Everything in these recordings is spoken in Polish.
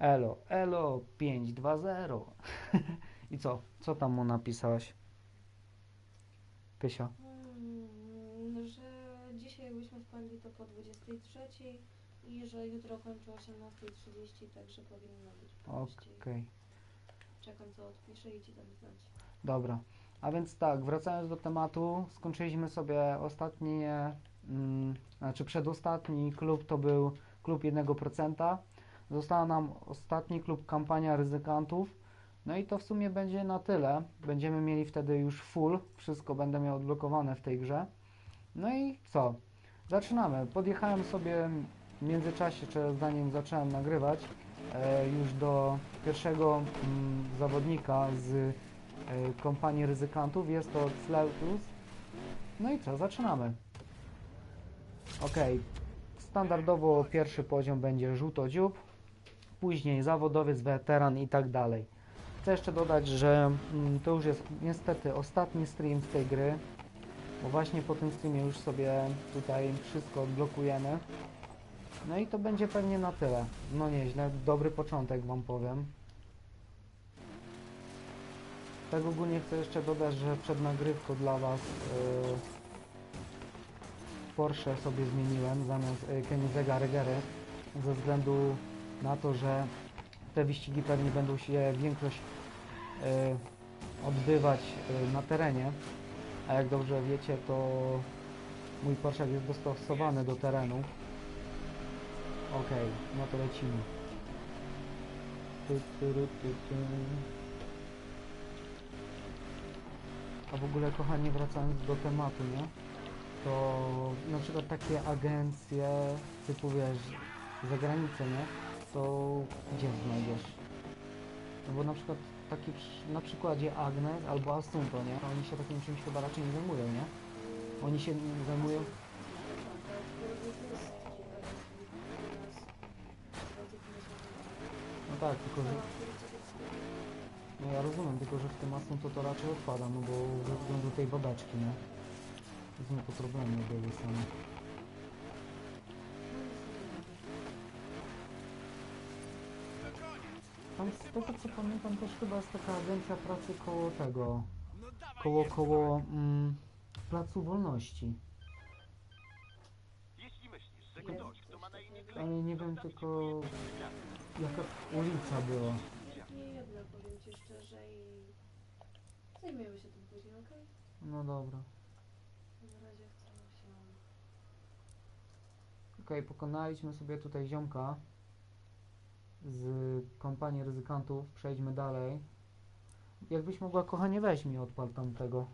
Elo, elo, 520. I co? Co tam mu napisałaś? Pysia. Mm, że dzisiaj jakbyśmy wpadli to po 23 i że jutro kończy o 18.30, także powinno być Okej, prościej. Czekam co odpiszę i ci dam znać. dobra. A więc tak, wracając do tematu, skończyliśmy sobie ostatnie, mm, znaczy przedostatni klub to był klub 1%. Została nam ostatni klub kampania ryzykantów. No i to w sumie będzie na tyle. Będziemy mieli wtedy już full, wszystko będę miał odblokowane w tej grze. No i co? Zaczynamy. Podjechałem sobie w międzyczasie, czy zanim zacząłem nagrywać, e, już do pierwszego mm, zawodnika z e, kompanii ryzykantów. Jest to Sleutus. No i co? Zaczynamy. Ok. Standardowo pierwszy poziom będzie żółto-dziób, później zawodowiec, weteran i tak dalej. Chcę jeszcze dodać, że mm, to już jest niestety ostatni stream z tej gry, bo właśnie po tym streamie już sobie tutaj wszystko odblokujemy. No i to będzie pewnie na tyle. No nieźle, dobry początek Wam powiem. Tak ogólnie chcę jeszcze dodać, że przed nagrywką dla Was yy, Porsche sobie zmieniłem zamiast yy, Koenigsegga Regere ze względu na to, że te wyścigi pewnie będą się większość e, odbywać e, na terenie, a jak dobrze wiecie, to mój Porsche jest dostosowany do terenu. Okej, no to lecimy. A w ogóle, kochani, wracając do tematu, nie? To na przykład takie agencje, typu wiesz, za granicę, nie? To gdzie znajdziesz? No bo na przykład taki przy- na przykładzie Agnes albo Asunto, nie? Oni się takim czymś chyba raczej nie zajmują, nie? Oni się zajmują... No tak, tylko że... No ja rozumiem, tylko że w tym Asunto to raczej odpada, no bo ze względu tej wodaczki, nie? Z nim to problemy były same. Tam z tego co pamiętam też chyba jest taka agencja pracy koło tego, koło, koło mm, Placu Wolności. Jeśli myślisz, że ktoś, kto ma na imię Ale nie wiem tylko jaka ulica była. Nie jedna, powiem ci szczerze i zajmiemy się tym później, okej? No dobra. Na razie chcę się... Okej, pokonaliśmy sobie tutaj ziomka z kompanii ryzykantów. Przejdźmy dalej. Jakbyś mogła, kochanie, weź mi odpal tamtego.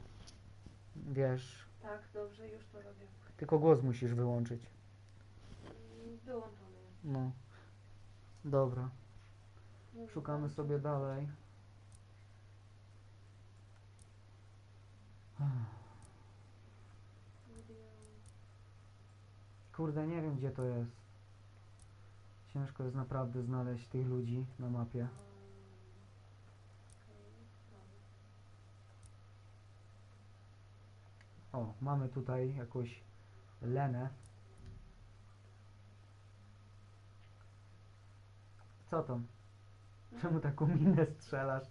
Wiesz, Tak, dobrze, już to robię. tylko głos musisz wyłączyć. Mm, Wyłączony. No. Dobra. Szukamy sobie dalej. Kurde, nie wiem gdzie to jest. Ciężko jest naprawdę znaleźć tych ludzi na mapie. O, mamy tutaj jakąś Lenę. Co tam? Czemu taką minę strzelasz?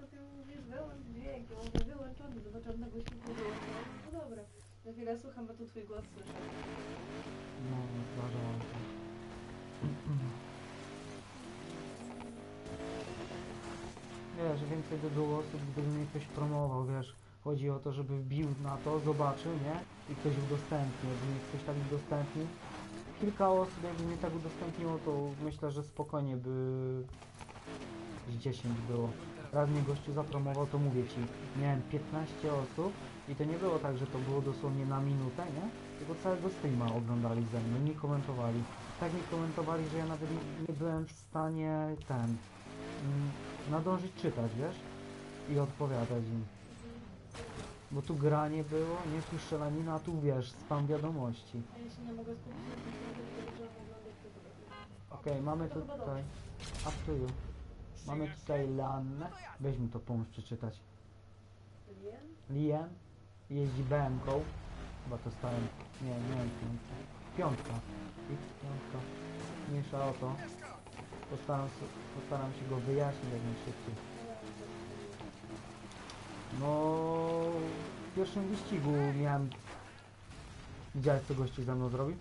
To ty mówisz, wyłącz dźwięk, ja mówię wyłączony, wyłączony. No dobra, za chwilę słucham, bo tu twój głos słyszę. No, zdarzało się. Wiesz, więcej by było osób, gdyby mnie ktoś promował, wiesz. Chodzi o to, żeby wbił na to, zobaczył, nie? I ktoś udostępnił. Jakby mnie ktoś tak udostępnił. Kilka osób, jakby mnie tak udostępniło, to myślę, że spokojnie by z 10 było. Raz mnie gościu zapromował, to mówię ci, miałem 15 osób i to nie było tak, że to było dosłownie na minutę, nie? Tylko całego streama oglądali ze mną, nie komentowali. Tak nie komentowali, że ja nawet nie, nie byłem w stanie ten mm, nadążyć czytać, wiesz? I odpowiadać im. Bo tu granie było, nie tu strzelanina, a tu wiesz, spam wiadomości. A ja się nie mogę skupić na tym, tylko zaczęłam oglądać tylko robię. Okej, mamy To chyba tutaj... Up to you. Mamy tutaj Lannę. Weź mi to pomóż przeczytać. Wiem? Lien jeździ BM-ką. Chyba to stałem. Nie, nie wiem, piątka. Piątka. Piątka. Mniejsza o to. Postaram, postaram się go wyjaśnić jak najszybciej. No, w pierwszym wyścigu miałem... Widziałeś co gościu ze mną zrobił?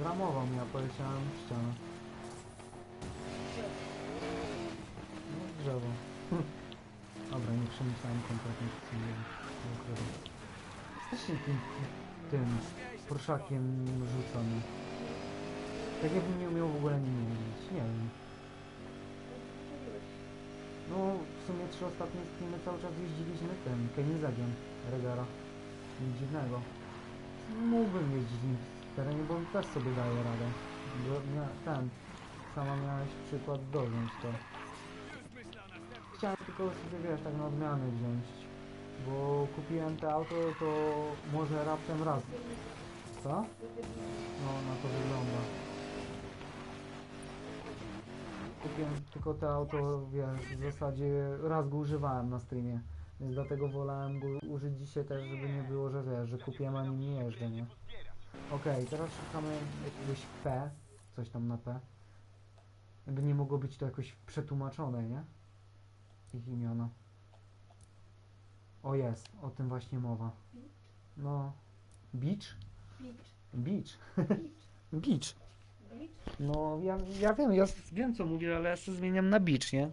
Zramował mnie, a poleciałem w ścianę. No, drzewo. Dobra, nie przemyślałem kompletnie co nie nie ukrywam. Strasznie tym, tym porszakiem rzuca mnie. Tak jakbym nie umiał w ogóle nim jeździć, nie wiem. No, w sumie trzy ostatnie streamy cały czas jeździliśmy tym, Kenizagiem Regara. Nic dziwnego. Mógłbym jeździć nim w terenie, bo też sobie daje radę. Bo ten, sama miałeś przykład dojąć to. Chciałem tylko sobie, wiesz, tak na odmianę wziąć. Bo kupiłem te auto, to może raptem raz. Co? No, na to wygląda. Kupiłem tylko to auto, wiesz, w zasadzie raz go używałem na streamie. Więc dlatego wolałem go użyć dzisiaj też, żeby nie było, że wiesz, że kupiłem, a nim nie jeżdżę, nie? Okej, teraz szukamy jakiegoś P, coś tam na P. Jakby nie mogło być to jakoś przetłumaczone, nie? Ich imiona. O jest, o tym właśnie mowa. No, Beach? Beach. Beach. No, ja, ja wiem, ja wiem co mówię, ale ja się zmieniam na Beach, nie?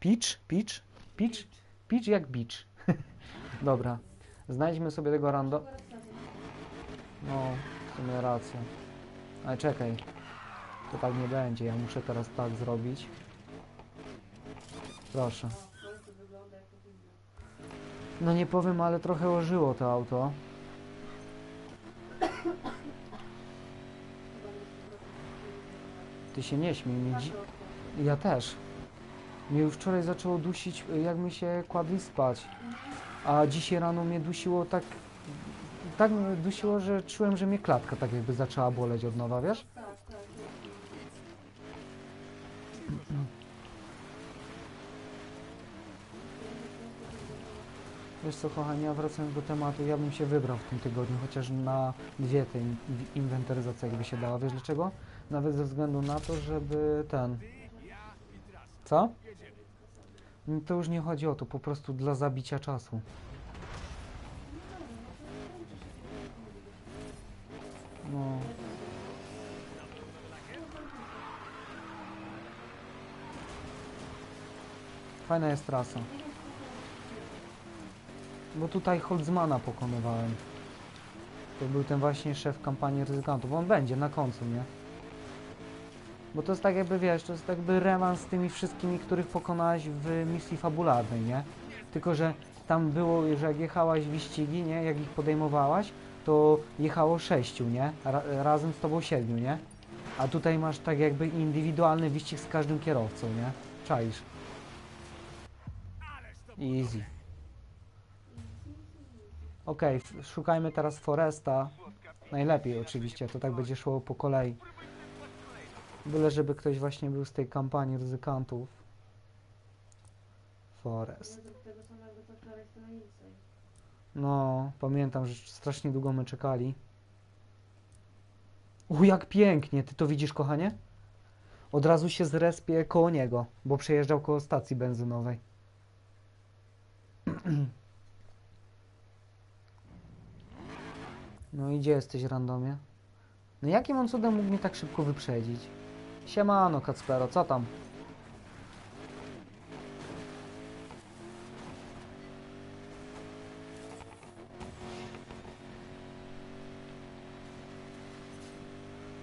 Peach? Peach? Peach? Peach jak Beach. Dobra, znajdźmy sobie tego rando... No, w sumie racja. Ale czekaj. To tak nie będzie. Ja muszę teraz tak zrobić. Proszę. No nie powiem, ale trochę ożyło to auto. Ty się nie śmiej. Dzi- Patrzę ja też. Mnie już wczoraj zaczęło dusić, y, jak my się kładli spać. A dzisiaj rano mnie dusiło tak... Tak mnie dusiło, że czułem, że mnie klatka tak jakby zaczęła boleć od nowa, wiesz? Tak, tak. Wiesz co, kochani, ja wracając do tematu, ja bym się wybrał w tym tygodniu, chociaż na dwie te in- inwentaryzacje jakby się dała. Wiesz dlaczego? Nawet ze względu na to, żeby ten... Co? Mm, To już nie chodzi o to, po prostu dla zabicia czasu. No. Fajna jest trasa. Bo tutaj Holzmana pokonywałem. To był ten właśnie szef kampanii ryzykantów. On będzie na końcu, nie? Bo to jest tak jakby, wiesz, to jest jakby rewanż z tymi wszystkimi, których pokonałeś w misji fabularnej, nie? Tylko, że tam było, że jak jechałaś wyścigi, nie? Jak ich podejmowałaś, to jechało sześciu, nie? Ra razem z tobą siedmiu, nie? A tutaj masz tak jakby indywidualny wyścig z każdym kierowcą, nie? Czaisz. Easy. Okej, szukajmy teraz Foresta. Najlepiej oczywiście, to tak będzie szło po kolei. Byle żeby ktoś właśnie był z tej kampanii ryzykantów. Forest. No, pamiętam, że strasznie długo my czekali. U, jak pięknie! Ty to widzisz, kochanie? Od razu się zrespię koło niego, bo przejeżdżał koło stacji benzynowej. No i gdzie jesteś, randomie? No jakim on cudem mógł mnie tak szybko wyprzedzić? Siemano, Kacpero, co tam?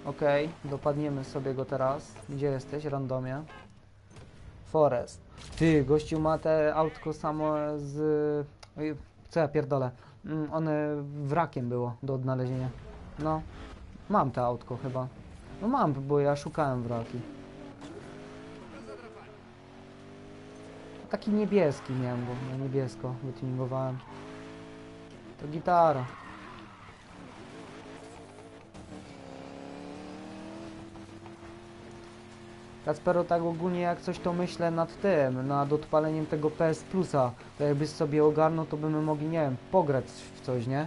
Okej, dopadniemy sobie go teraz. Gdzie jesteś, randomie? Forest. Ty, gościu ma te autko samo z... Oj, Co ja pierdolę? Mm, One wrakiem było do odnalezienia. No, mam te autko chyba. No mam, bo ja szukałem wraki. Taki niebieski miałem na niebiesko wytuningowałem. To gitara. Kacpero, tak ogólnie jak coś to myślę nad tym, nad odpaleniem tego PS Plusa, to jakbyś sobie ogarnął, to byśmy mogli, nie wiem, pograć w coś, nie?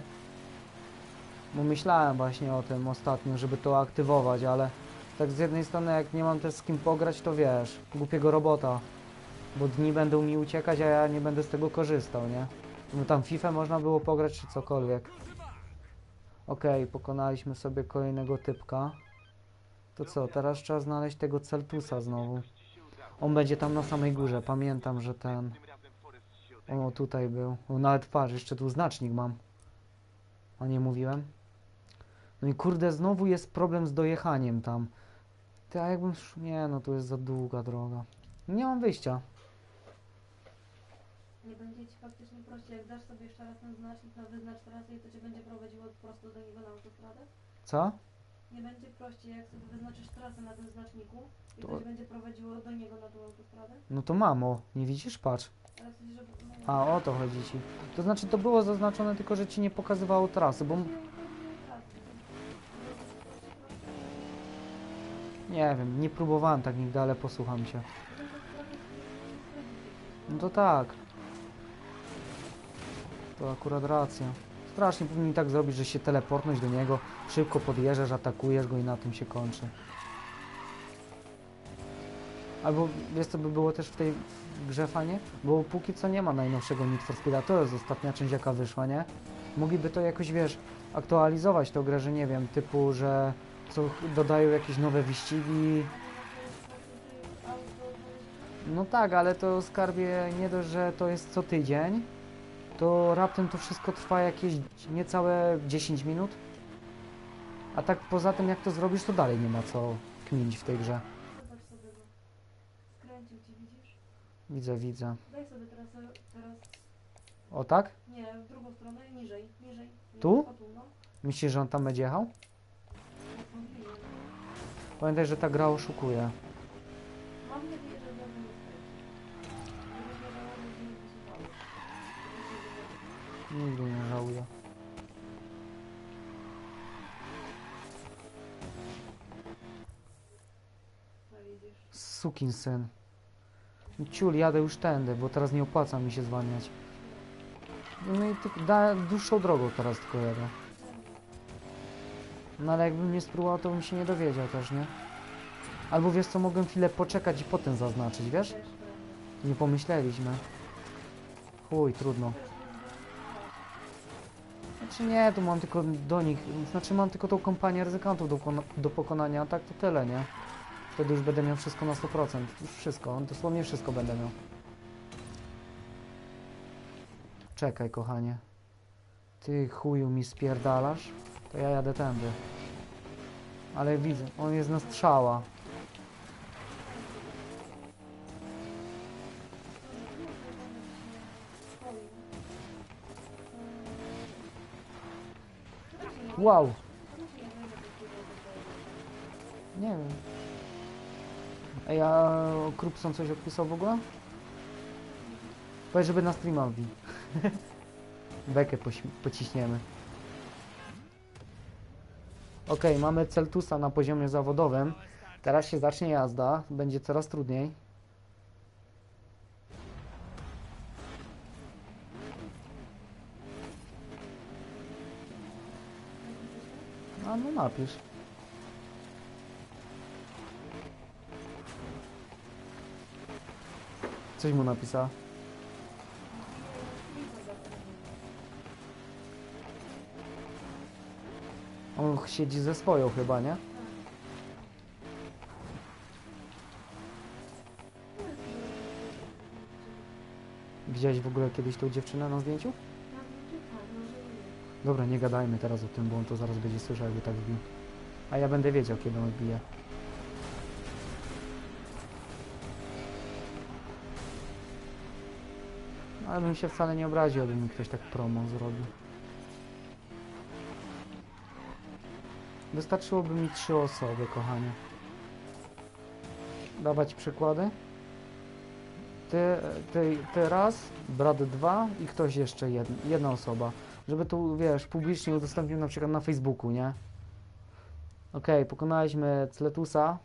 Bo myślałem właśnie o tym ostatnio, żeby to aktywować, ale tak z jednej strony jak nie mam też z kim pograć, to wiesz, głupiego robota. Bo dni będą mi uciekać, a ja nie będę z tego korzystał, nie? No tam FIFA można było pograć czy cokolwiek. Okej, pokonaliśmy sobie kolejnego typka. To co, teraz trzeba znaleźć tego Celtusa znowu. On będzie tam na samej górze, pamiętam, że ten... O, tutaj był. O, nawet patrz, jeszcze tu znacznik mam. A nie mówiłem? No i kurde, znowu jest problem z dojechaniem tam. Ty, a jakbym... Nie, no tu jest za długa droga. Nie mam wyjścia. Nie będzie ci faktycznie prościej, jak dasz sobie jeszcze raz ten znacznik na wyznacz trasę i to cię będzie prowadziło prosto do niego na autostradę? Co? Nie będzie prościej, jak sobie wyznaczysz trasę na tym znaczniku i to, To- będzie prowadziło do niego na tą autostradę? No to mamo, nie widzisz? Patrz. Ale. No, A, o to chodzi ci. To znaczy, to było zaznaczone tylko, że ci nie pokazywało trasy, bo... trasy. Nie wiem, nie próbowałem tak nigdy, ale posłucham cię. No to tak. To akurat racja. Strasznie powinni tak zrobić, że się teleportnąć do niego, szybko podjeżdżasz, atakujesz go i na tym się kończy. Albo wiesz co by było też w tej grze fajnie? Bo póki co nie ma najnowszego Need for Speeda, to jest ostatnia część jaka wyszła, nie? Mogliby to jakoś, wiesz, aktualizować tą grę, że nie wiem, typu, że co dodają jakieś nowe wyścigi, no tak, ale to skarbie nie dość, że to jest co tydzień, to raptem to wszystko trwa jakieś niecałe 10 minut. A tak poza tym jak to zrobisz, to dalej nie ma co kminić w tej grze. Widzę, widzę. Daj sobie teraz, teraz... O tak? Nie, w drugą stronę, niżej, niżej. Tu? Myślisz, że on tam będzie jechał? Pamiętaj, że ta gra oszukuje. Mam nadzieję, Nigdy nie żałuję. Sukin syn. Ciul, jadę już tędy, bo teraz nie opłaca mi się zwalniać. No i tylko da, dłuższą drogą teraz tylko jadę. No ale jakbym nie spróbował, to bym się nie dowiedział też, nie? Albo wiesz co, mogłem chwilę poczekać i potem zaznaczyć, wiesz? Nie pomyśleliśmy. Chuj, trudno. Znaczy nie, tu mam tylko do nich, znaczy mam tylko tą kompanię ryzykantów do, do pokonania, a tak to tyle, nie? Wtedy już będę miał wszystko na 100%. Już wszystko, dosłownie wszystko będę miał. Czekaj, kochanie. Ty chuju mi spierdalasz? To ja jadę tędy. Ale widzę, on jest na strzała. Wow, nie wiem. Ej, a Krupson coś odpisał w ogóle? Powiedz, żeby na streama wbił. Bekę pociśniemy. Okej, mamy Celtusa na poziomie zawodowym. Teraz się zacznie jazda, będzie coraz trudniej. Napisz. Coś mu napisała. On siedzi ze swoją chyba, nie? Widziałeś w ogóle kiedyś tą dziewczynę na zdjęciu? Dobra, nie gadajmy teraz o tym, bo on to zaraz będzie słyszał, jakby tak wbił. A ja będę wiedział, kiedy on wbije. No, Ale bym się wcale nie obraził, jakby mi ktoś tak promo zrobił. Wystarczyłoby mi trzy osoby, kochanie. Dawać przykłady? Ty, ty, ty raz, brat dwa i ktoś jeszcze jedna, jedna osoba. Żeby tu, wiesz, publicznie udostępnił na przykład na Facebooku, nie? Okej, pokonaliśmy Cletusa.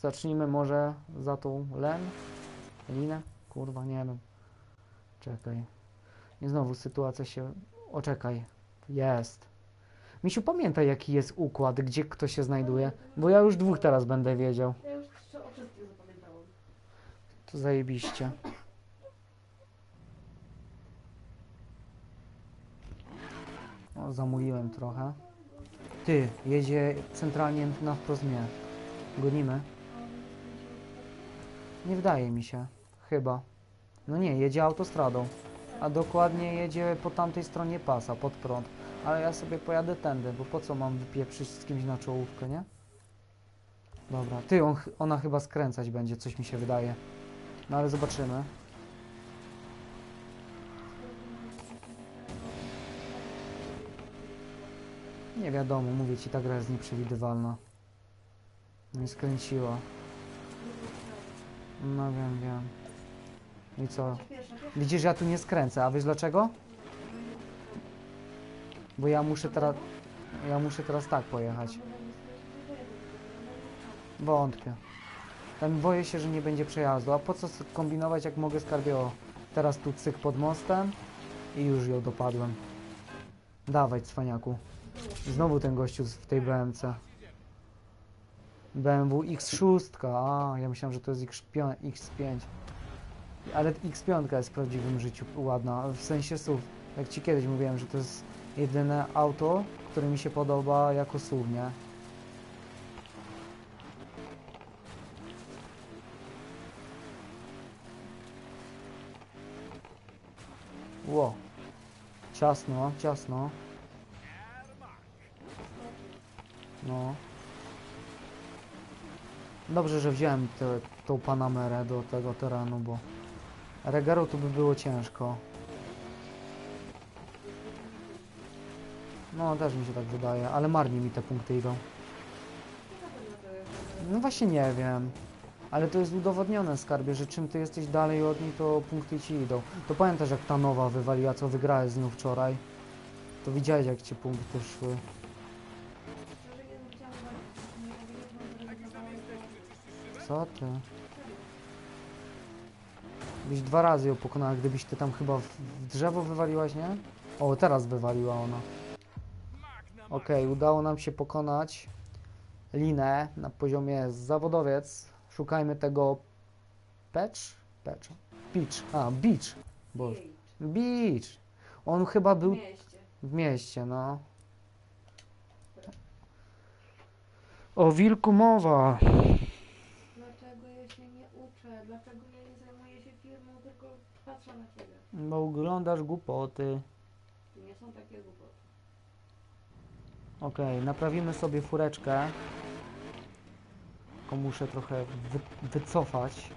Zacznijmy może za tą Len? Linę? Kurwa, nie wiem. Czekaj. I znowu sytuacja się... O, czekaj. Jest. Misiu, pamiętaj jaki jest układ, gdzie kto się znajduje, bo ja już dwóch teraz będę wiedział. Ja już trzy o wszystkich zapamiętałam. To zajebiście. O, zamówiłem trochę. Ty, jedzie centralnie na wprost mnie. Gonimy? Nie wydaje mi się. Chyba. No nie, jedzie autostradą. A dokładnie jedzie po tamtej stronie pasa, pod prąd. Ale ja sobie pojadę tędy, bo po co mam wypieprzyć z kimś na czołówkę, nie? Dobra, ty, on, ona chyba skręcać będzie, coś mi się wydaje. No ale zobaczymy. Nie wiadomo, mówię ci, ta gra jest nieprzewidywalna. Nie skręciła. No wiem, wiem. I co? Widzisz, ja tu nie skręcę, a wiesz dlaczego? Bo ja muszę teraz... Ja muszę teraz tak pojechać. Wątpię. Tam boję się, że nie będzie przejazdu. A po co kombinować, jak mogę skarbie o... Teraz tu cyk pod mostem i już ją dopadłem. Dawaj, cwaniaku. Znowu ten gościu w tej BMC. BMW X6. A, ja myślałem, że to jest X5. X5. Ale X5 jest w prawdziwym życiu ładna. W sensie SUV. Jak ci kiedyś mówiłem, że to jest jedyne auto, które mi się podoba jako SUV, nie? Ło. Ciasno, ciasno. No. Dobrze, że wziąłem tę tą Panamerę do tego terenu, bo Regaro tu by było ciężko. No, też mi się tak wydaje, ale marnie mi te punkty idą. No właśnie nie wiem. Ale to jest udowodnione, skarbie, że czym ty jesteś dalej od niej, to punkty ci idą. To pamiętasz, jak ta nowa wywaliła, co wygrałeś z nią wczoraj? To widziałeś, jak ci punkty szły. Co ty? Byś dwa razy ją pokonała, gdybyś ty tam chyba w, w drzewo wywaliłaś, nie? O, teraz wywaliła ona. Okej, udało nam się pokonać linę na poziomie zawodowiec. Szukajmy tego patch? Patch. Beach. A, beach. Boże. Beach. On chyba w był mieście. w mieście, no. O wilku mowa. Uczę? Dlaczego ja nie zajmuję się firmą, tylko patrzę na ciebie? Bo oglądasz głupoty. Nie są takie głupoty. Okej, naprawimy sobie fureczkę. Tylko muszę trochę wy, wycofać.